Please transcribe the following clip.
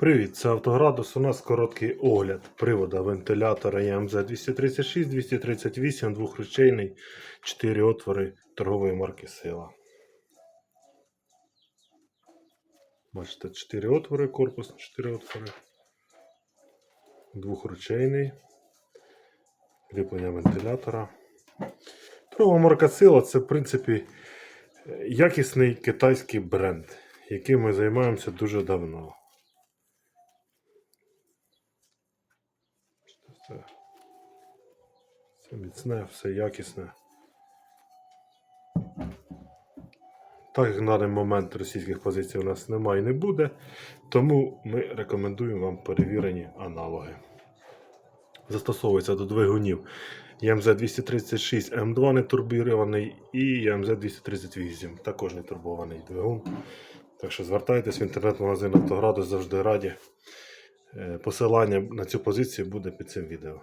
Привіт, це Автоградус. У нас короткий огляд привода вентилятора ЯМЗ 236, 238, двохречейний, 4 отвори торгової марки Сила. Бачите, 4 отвори, корпус 4 отвори. Двохручейний. Кріплення вентилятора. Торгова марка Сила це, в принципі, якісний китайський бренд, яким ми займаємося дуже давно. Все, все міцне, все якісне. Так як на даний момент російських позицій у нас немає і не буде, тому ми рекомендуємо вам перевірені аналоги. Застосовується до двигунів ЯМЗ 236 М2 не турбірований і ЯМЗ 238 також не турбований двигун. Так що звертайтесь в інтернет-магазин Автоградус завжди раді. Е, Посилання на цю позицію буде під цим відео.